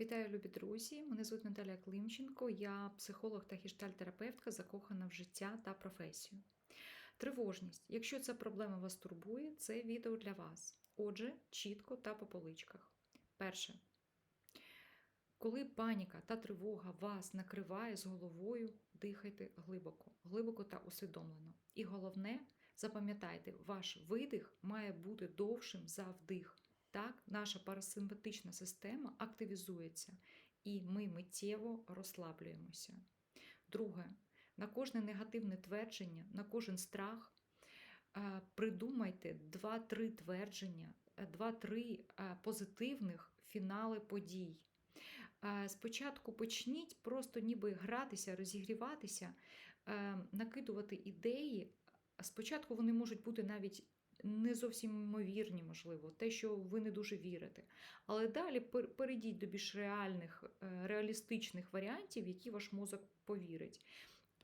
Вітаю, любі друзі! Мене звуть Наталія Климченко, я психолог та гештальтерапевтка, закохана в життя та професію. Тривожність. Якщо ця проблема вас турбує, це відео для вас. Отже, чітко та по поличках. Перше. Коли паніка та тривога вас накриває з головою, дихайте глибоко, глибоко та усвідомлено. І головне, запам'ятайте, ваш видих має бути довшим за вдих. Так, наша парасимпатична система активізується, і ми миттєво розслаблюємося. Друге, на кожне негативне твердження, на кожен страх е, придумайте 2-3 твердження, 2-3 е, позитивних фінали подій. Е, Спочатку почніть просто ніби гратися, розігріватися, е, накидувати ідеї. Спочатку вони можуть бути навіть не зовсім ймовірні, можливо, те, що ви не дуже вірите. Але далі перейдіть до більш реальних, е, реалістичних варіантів, які ваш мозок повірить.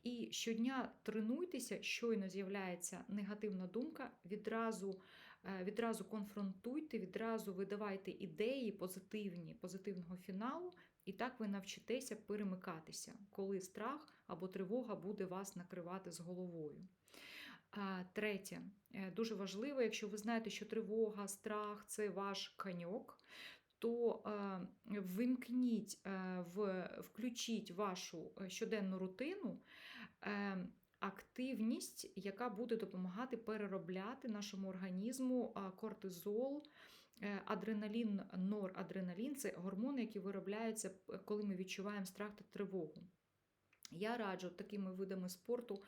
І щодня тренуйтеся, щойно з'являється негативна думка, відразу, е, відразу конфронтуйте, відразу видавайте ідеї позитивні, позитивного фіналу, і так ви навчитеся перемикатися, коли страх або тривога буде вас накривати з головою. Третє, е, дуже важливо, якщо ви знаєте, що тривога, страх це ваш каньок, то е, вимкніть, е, включіть вашу щоденну рутину. Активність, яка буде допомагати переробляти нашому організму кортизол, адреналін, норадреналін це гормони, які виробляються, коли ми відчуваємо страх та тривогу. Я раджу такими видами спорту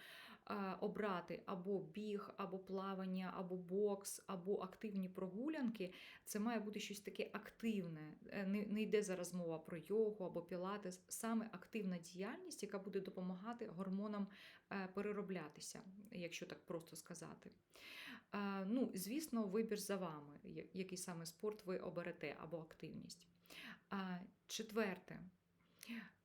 е, обрати або біг, або плавання, або бокс, або активні прогулянки. Це має бути щось таке активне. Е, Не, йде зараз мова про йогу або пілатес, саме активна діяльність, яка буде допомагати гормонам е, перероблятися, якщо так просто сказати. Ну, звісно, вибір за вами, який саме спорт ви оберете або активність. Четверте.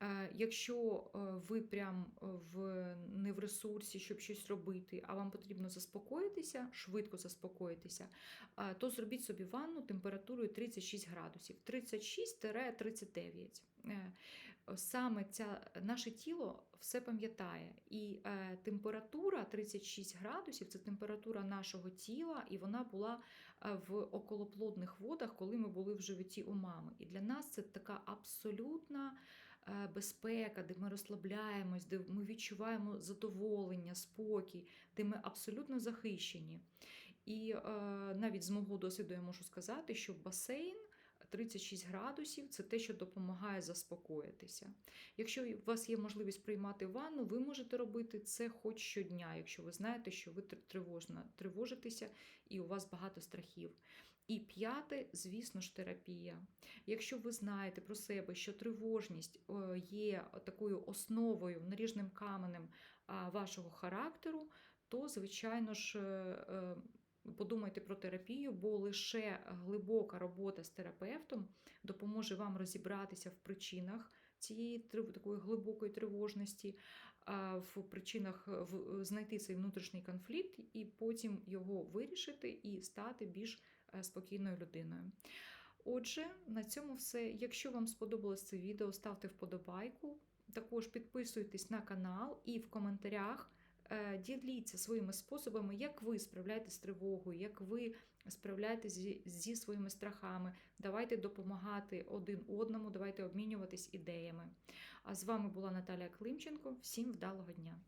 Е, Якщо е, ви прям в, не в ресурсі, щоб щось робити, а вам потрібно заспокоїтися, швидко заспокоїтися, е, то зробіть собі ванну температурою 36 градусів, 36-39. Е, Саме ця, наше тіло все пам'ятає, і е, температура 36 градусів це температура нашого тіла, і вона була е, в околоплодних водах, коли ми були в животі у мами. І для нас це така абсолютна е, безпека, де ми розслабляємось, де ми відчуваємо задоволення, спокій, де ми абсолютно захищені. І е, навіть з мого досвіду я можу сказати, що басейн. 36 градусів це те, що допомагає заспокоїтися. Якщо у вас є можливість приймати ванну, ви можете робити це хоч щодня, якщо ви знаєте, що ви тр- тривожна, тривожитеся і у вас багато страхів. І п'яте, звісно ж, терапія. Якщо ви знаєте про себе, що тривожність е, є такою основою, наріжним каменем вашого характеру, то, звичайно ж, е, е, подумайте про терапію, бо лише глибока робота з терапевтом допоможе вам розібратися в причинах цієї такої глибокої тривожності, в причинах знайти цей внутрішній конфлікт і потім його вирішити і стати більш спокійною людиною. Отже, на цьому все. Якщо вам сподобалось це відео, ставте вподобайку. Також підписуйтесь на канал і в коментарях е, діліться своїми способами, як ви справляєтесь з тривогою, як ви справляєтесь зі, зі своїми страхами. Давайте допомагати один одному, давайте обмінюватись ідеями. А з вами була Наталія Климченко. Всім вдалого дня!